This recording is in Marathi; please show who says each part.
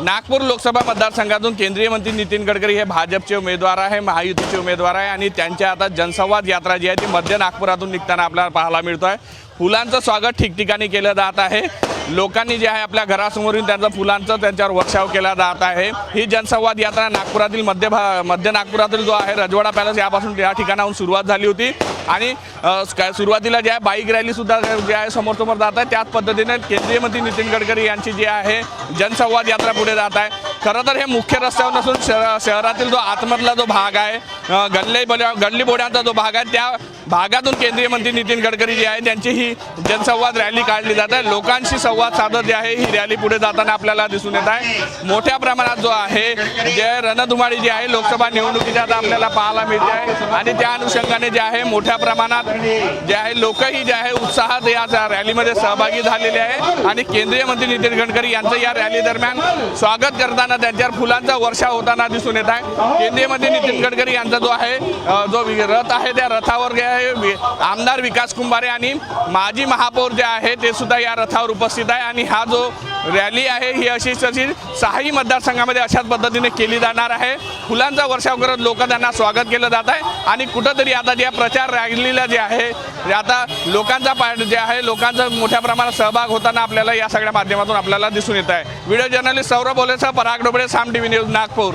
Speaker 1: नागपूर लोकसभा मतदारसंघातून केंद्रीय मंत्री नितीन गडकरी हे भाजपचे उमेदवार आहे महायुतीचे उमेदवार आहे आणि त्यांच्या आता जनसंवाद यात्रा जी आहे ती मध्य नागपुरातून निघताना आपल्याला पाहायला मिळतो आहे फुलांचं स्वागत ठिकठिकाणी केलं जात आहे. लोकांनी जे आहे आपल्या घरासमोरून त्यांचं फुलांचं त्यांच्यावर वर्षाव केला जात आहे. ही जनसंवाद यात्रा नागपुरातील मध्य भा मध्य नागपुरातील जो आहे रजवाडा पॅलेस यापासून या ठिकाणाहून सुरुवात झाली होती. आणि काय- सुरुवातीला जे आहे बाईक रॅलीसुद्धा जे आहे समोर समोर जात आहे. त्याच पद्धतीने केंद्रीय मंत्री नितीन गडकरी यांची जी आहे जनसंवाद यात्रा पुढे जात आहे. खरं तर हे मुख्य रस्त्यावर नसून शहरातील जो आतमधला जो भाग आहे गल्ले बोल्या गल्ली बोड्यांचा जो भाग आहे त्या भागातून केंद्रीय मंत्री नितीन गडकरी जे आहे त्यांची ही जनसंवाद रॅली काढली जात आहे. लोकांशी संवाद साधत जे आहे ही रॅली पुढे जाताना आपल्याला दिसून येत आहे. मोठ्या प्रमाणात जो आहे जे रणधुमाळी जी आहे लोकसभा निवडणुकीच्या आता आपल्याला पाहायला मिळते आहे. आणि त्या अनुषंगाने जे आहे मोठ्या प्रमाणात जे आहे लोकही जे आहे उत्साहात या रॅलीमध्ये सहभागी झालेले आहे. आणि केंद्रीय मंत्री नितीन गडकरी यांचं या रॅली दरम्यान स्वागत करताना त्यांच्यावर फुलांचा वर्षा होताना दिसून येत आहे. केंद्रीय मंत्री नितीन गडकरी यांचा जो आहे जो रथ आहे त्या रथावर जे आहे आहे. आमदार विकास कुंभारे आणि माजी महापौर जे आहे ते सुद्धा या रथावर उपस्थित आहे. आणि हा जो रॅली आहे ही अशी तशी सहाही मतदारसंघामध्ये अशाच पद्धतीने केली जाणार आहे. फुलांचा वर्षाव करत लोक त्यांना स्वागत केलं जात आहे. आणि कुठंतरी आता ज्या प्रचार रॅलीला जे आहे आता लोकांचा पाठ जे आहे लोकांचा मोठ्या प्रमाणात सहभाग होताना आपल्याला या सगळ्या माध्यमातून आपल्याला दिसून येत आहे. Video journalist Saurabh बोलेसह Parag Doble Saam T V news Nagpur.